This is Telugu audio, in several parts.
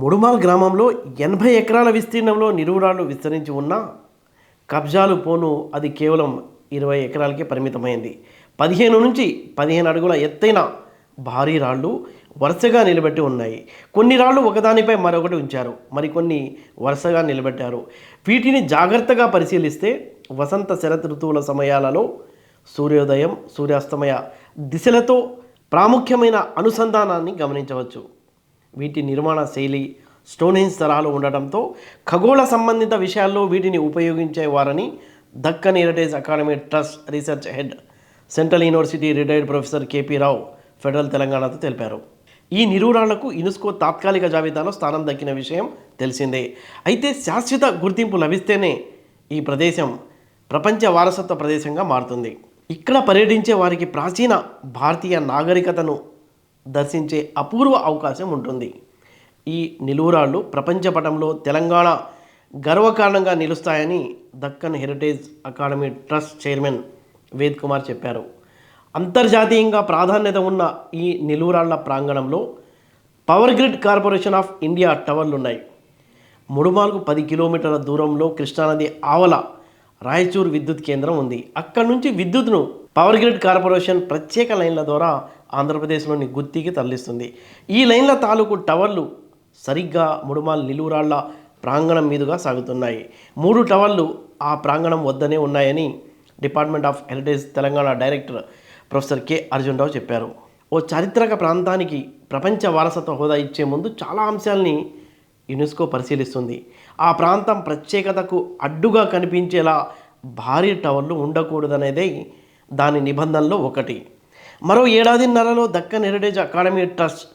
ముడుమాల్ గ్రామంలో ఎనభై ఎకరాల విస్తీర్ణంలో నిరువురాళ్ళు విస్తరించి ఉన్న కబ్జాలు పోను అది కేవలం ఇరవై ఎకరాలకే పరిమితమైంది. పదిహేను నుంచి పదిహేను అడుగుల ఎత్తైన భారీ రాళ్ళు వరుసగా నిలబెట్టి ఉన్నాయి. కొన్ని రాళ్ళు ఒకదానిపై మరొకటి ఉంచారు. మరికొన్ని వరుసగా నిలబెట్టారు. వీటిని జాగ్రత్తగా పరిశీలిస్తే వసంత శరత్ ఋతువుల సమయాలలో సూర్యోదయం సూర్యాస్తమయ దిశలతో ప్రాముఖ్యమైన అనుసంధానాన్ని గమనించవచ్చు. వీటి నిర్మాణ శైలి స్టోనేజ్ తరహాలో ఉండటంతో ఖగోళ సంబంధిత విషయాల్లో వీటిని ఉపయోగించేవారని Deccan heritage academy trust research head central university retired professor K P Rao federal తెలంగాణతో తెలిపారు. ఈ నిరూరాళ్ళకు యునెస్కో తాత్కాలిక జాబితాలో స్థానం దక్కిన విషయం తెలిసిందే. అయితే శాశ్వత గుర్తింపు లభిస్తేనే ఈ ప్రదేశం ప్రపంచ వారసత్వ ప్రదేశంగా మారుతుంది. ఇక్కడ పర్యటించే వారికి ప్రాచీన భారతీయ నాగరికతను దర్శించే అపూర్వ అవకాశం ఉంటుంది. ఈ నిలువురాళ్ళు ప్రపంచ పటంలో తెలంగాణ గర్వకారణంగా నిలుస్తాయని Deccan heritage academy trust chairman Ved Kumar చెప్పారు. అంతర్జాతీయంగా ప్రాధాన్యత ఉన్న ఈ నిలువురాళ్ళ ప్రాంగణంలో power grid corporation of India టవర్లు ఉన్నాయి ముడుమాల్కు పది కిలోమీటర్ల దూరంలో కృష్ణానది ఆవల రాయచూర్ విద్యుత్ కేంద్రం ఉంది. అక్కడి నుంచి విద్యుత్ను పవర్ గ్రిడ్ కార్పొరేషన్ ప్రత్యేక లైన్ల ద్వారా ఆంధ్రప్రదేశ్లోని గుత్తికి తరలిస్తుంది. ఈ లైన్ల తాలూకు టవర్లు సరిగ్గా ముడుమాల్ నిలువురాళ్ళ ప్రాంగణం మీదుగా సాగుతున్నాయి. మూడు టవర్లు ఆ ప్రాంగణం వద్దనే ఉన్నాయని department of heritage Telangana director professor K. Arjun Rao చెప్పారు. ఓ చారిత్రక ప్రాంతానికి ప్రపంచ వారసత్వ హోదా ఇచ్చే ముందు చాలా అంశాల్ని యునెస్కో పరిశీలిస్తుంది. ఆ ప్రాంతం ప్రత్యేకతకు అడ్డుగా కనిపించేలా భారీ టవర్లు ఉండకూడదనేదే దాని నిబంధనలో ఒకటి. మరో ఏడాదిన్నరలో దక్కన్ హెరిటేజ్ అకాడమీ ట్రస్ట్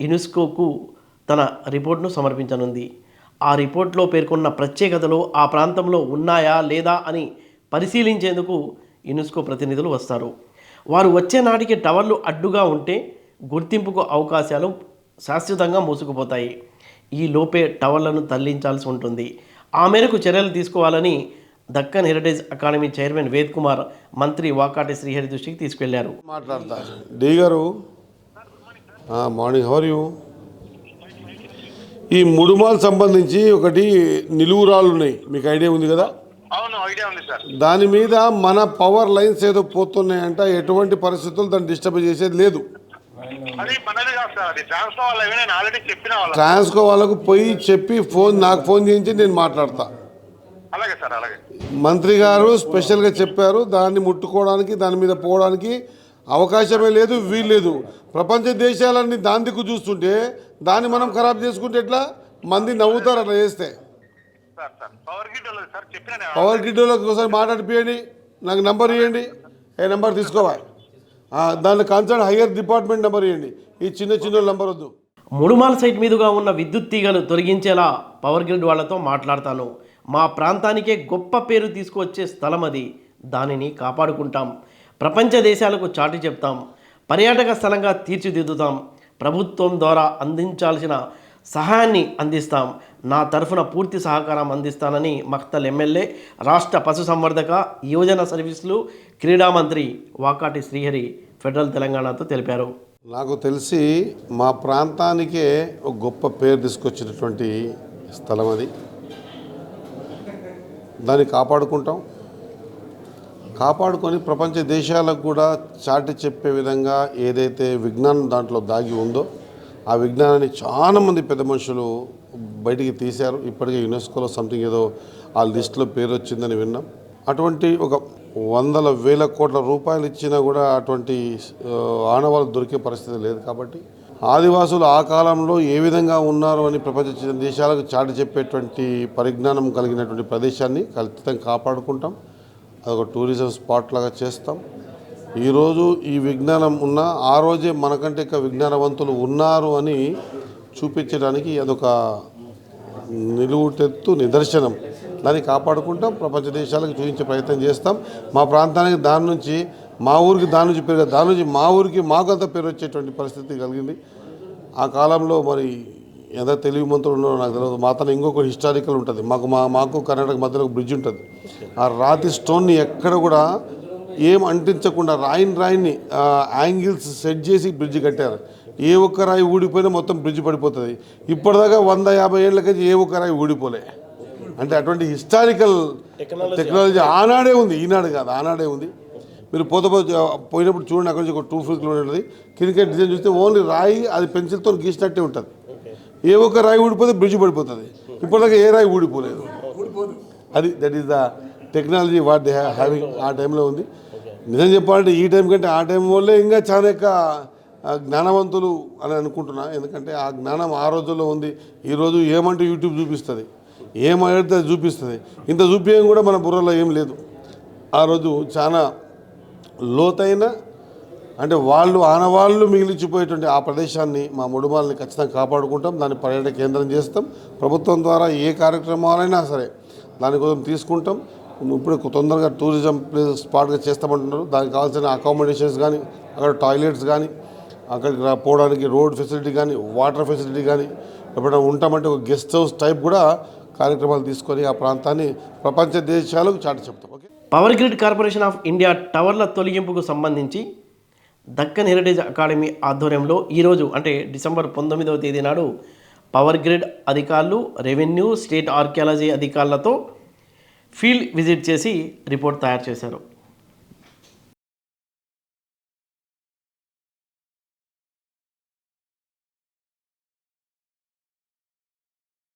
యునెస్కోకు తన రిపోర్ట్ను సమర్పించనుంది. ఆ రిపోర్ట్లో పేర్కొన్న ప్రత్యేకతలు ఆ ప్రాంతంలో ఉన్నాయా లేదా అని పరిశీలించేందుకు యునెస్కో ప్రతినిధులు వస్తారు. వారు వచ్చే నాటికి టవర్లు అడ్డుగా ఉంటే గుర్తింపుకు అవకాశాలు శాశ్వతంగా మూసుకుపోతాయి. ఈ లోపే టవర్లను తరలించాల్సి ఉంటుంది. ఆ మేరకు చర్యలు తీసుకోవాలని Deccan heritage academy chairman Ved Kumar మంత్రి వాకాటి శ్రీహరి దృష్టికి తీసుకెళ్ళారు. మాట్లాడతా. డి గారు. మార్నింగ్ హవర్ యూ ఈ ముడుమాల్ సంబంధించి ఒకటి నిలువురాళ్ళు ఉన్నాయి. మీకు ఐడియా ఉంది కదా? అవును ఐడియా ఉంది సార్. దాని మీద మన పవర్ లైన్స్ ఏదో పోతున్నాయంట. ఎటువంటి పరిస్థితులు దాన్ని డిస్టర్బ్ చేసేది లేదు. ట్రాన్స్కో వాళ్ళకు పోయి చెప్పి ఫోన్ నాకు ఫోన్ చేయించి నేను మాట్లాడతా. అలాగే సార్ అలాగే. మంత్రి గారు స్పెషల్గా చెప్పారు దాన్ని ముట్టుకోవడానికి దాని మీద పోవడానికి అవకాశమే లేదు వీల్లేదు ప్రపంచ దేశాలన్నీ దాని దిక్కు చూస్తుంటే దాన్ని మనం ఖరాబ్ చేసుకుంటే ఎట్లా? మంది నవ్వుతారు అట్లా చేస్తే. సార్ సార్ పవర్ గిడ్డోలకు ఒకసారి మాట్లాడిపియండి నాకు నెంబర్ ఇవ్వండి ఏ నెంబర్ తీసుకోవాలి ఆ, దాని కన్సర్న్ హయ్యర్ డిపార్ట్మెంట్ నెంబర్ ఇవ్వండి ఈ చిన్న చిన్న నెంబర్ వద్దు. ముడుమాల్ సైట్ మీదుగా ఉన్న విద్యుత్ తీగలు తొలగించేలా పవర్ గ్రిడ్ వాళ్ళతో మాట్లాడతాను. మా ప్రాంతానికే గొప్ప పేరు తీసుకువచ్చే స్థలం అది దానిని కాపాడుకుంటాం. ప్రపంచ దేశాలకు చాటి చెప్తాం. పర్యాటక స్థలంగా తీర్చిదిద్దుతాం. ప్రభుత్వం ద్వారా అందించాల్సిన సహాయాన్ని అందిస్తాం. నా తరఫున పూర్తి సహకారం అందిస్తానని మక్తల్ ఎమ్మెల్యే రాష్ట్ర పశుసంవర్ధక యువజన సర్వీసులు క్రీడా మంత్రి వాకాటి శ్రీహరి ఫెడరల్ తెలంగాణతో తెలిపారు. నాకు తెలిసి మా ప్రాంతానికే ఒక గొప్ప పేరు తీసుకొచ్చినటువంటి స్థలం అది దాన్ని కాపాడుకుంటాం. కాపాడుకొని ప్రపంచ దేశాలకు కూడా చాటి చెప్పే విధంగా ఏదైతే విజ్ఞానం దాంట్లో దాగి ఉందో ఆ విజ్ఞానాన్ని చాలామంది పెద్ద మనుషులు బయటికి తీశారు. ఇప్పటికే యునెస్కోలో సంథింగ్ ఏదో ఆ లిస్టులో పేరు వచ్చిందని విన్నాం. అటువంటి ఒక వందల వేల కోట్ల రూపాయలు ఇచ్చినా కూడా అటువంటి ఆనవాళ్ళు దొరికే పరిస్థితి లేదు కాబట్టి ఆదివాసులు ఆ కాలంలో ఏ విధంగా ఉన్నారు అని ప్రపంచ దేశాలకు చాటి చెప్పేటువంటి పరిజ్ఞానం కలిగినటువంటి ప్రదేశాన్ని ఖచ్చితంగా కాపాడుకుంటాం. అదొక టూరిజం స్పాట్ లాగా చేస్తాం. ఈరోజు ఈ విజ్ఞానం ఉన్న ఆ రోజే మనకంటే ఇంకా విజ్ఞానవంతులు ఉన్నారు అని చూపించడానికి అదొక నిలువుటెత్తు నిదర్శనం. దాన్ని కాపాడుకుంటాం. ప్రపంచ దేశాలకు చూపించే ప్రయత్నం చేస్తాం. మా ప్రాంతానికి దాని నుంచి మా ఊరికి దాని నుంచి పేరు దాని నుంచి మా ఊరికి మాకు అంత పేరు వచ్చేటువంటి పరిస్థితి కలిగింది. ఆ కాలంలో మరి ఎంత తెలివి మంత్రులు ఉన్నారో నాకు తెలియదు. మా తన ఇంకొక హిస్టారికల్ ఉంటుంది. మాకు మా మాకు కర్ణాటక మధ్యలో ఒక బ్రిడ్జ్ ఉంటుంది. ఆ రాతి స్టోన్ని ఎక్కడ కూడా ఏం అంటించకుండా రాయిని రాయిని యాంగిల్స్ సెట్ చేసి బ్రిడ్జ్ కట్టారు. ఏ ఒక్క రాయి ఊడిపోయినా మొత్తం బ్రిడ్జ్ పడిపోతుంది. ఇప్పటిదాకా వంద యాభై ఏళ్ళకి ఏ ఒక్క రాయి ఊడిపోలే. అంటే అటువంటి హిస్టారికల్ టెక్నాలజీ ఆనాడే ఉంది. ఈనాడు కాదు ఆనాడే ఉంది. మీరు పోతే పోతే పోయినప్పుడు చూడండి అక్కడ నుంచి ఒక టూ ఫీట్ ఉంటుంది. కిందకి డిజైన్ చూస్తే ఓన్లీ రాయి అది పెన్సిల్తో గీసినట్టే ఉంటుంది. ఏ ఒక్క రాయి ఊడిపోతే బ్రిడ్జ్ పడిపోతుంది ఇప్పటిదాకా ఏ రాయి ఊడిపోలేదు. అది that is the technology what they having ఆ టైంలో ఉంది. నిజం చెప్పాలంటే ఈ టైం కంటే ఆ టైం వల్లే ఇంకా చాలా జ్ఞానవంతులు అని అనుకుంటున్నా. ఎందుకంటే ఆ జ్ఞానం ఆ రోజుల్లో ఉంది. ఈరోజు ఏమంటే యూట్యూబ్ చూపిస్తుంది. ఏమైతే అది చూపిస్తుంది. ఇంత చూపించడం కూడా మన బుర్రలో ఏం లేదు. ఆ రోజు చాలా లోతైన అంటే వాళ్ళు ఆనవాళ్ళు మిగిలిచిపోయేటువంటి ఆ ప్రదేశాన్ని మా ముడుమాలని ఖచ్చితంగా కాపాడుకుంటాం. దాన్ని పర్యాటక కేంద్రం చేస్తాం. ప్రభుత్వం ద్వారా ఏ కార్యక్రమాలైనా సరే దానికోసం తీసుకుంటాం. ఇప్పుడు తొందరగా టూరిజం ప్లేస్ స్పాట్గా చేస్తామంటున్నారు. దానికి కావాల్సిన అకామిడేషన్స్ కానీ అక్కడ టాయిలెట్స్ కానీ అక్కడికి రా- పోవడానికి రోడ్ ఫెసిలిటీ కానీ వాటర్ ఫెసిలిటీ కానీ ఎప్పుడైనా ఉంటామంటే ఒక గెస్ట్ హౌస్ టైప్ కూడా కార్యక్రమాలు తీసుకొని ఆ ప్రాంతాన్ని ప్రపంచ దేశాలకు చాటి చెప్తాం. Power grid corporation of India టవర్ల తొలగింపుకు సంబంధించి దక్కన్ హెరిటేజ్ అకాడమీ ఆధ్వర్యంలో ఈరోజు అంటే డిసెంబర్ పంతొమ్మిదవ తేదీ నాడు పవర్ గ్రిడ్ అధికారులు రెవెన్యూ స్టేట్ ఆర్కియాలజీ అధికారులతో ఫీల్డ్ విజిట్ చేసి రిపోర్ట్ తయారు చేశారు.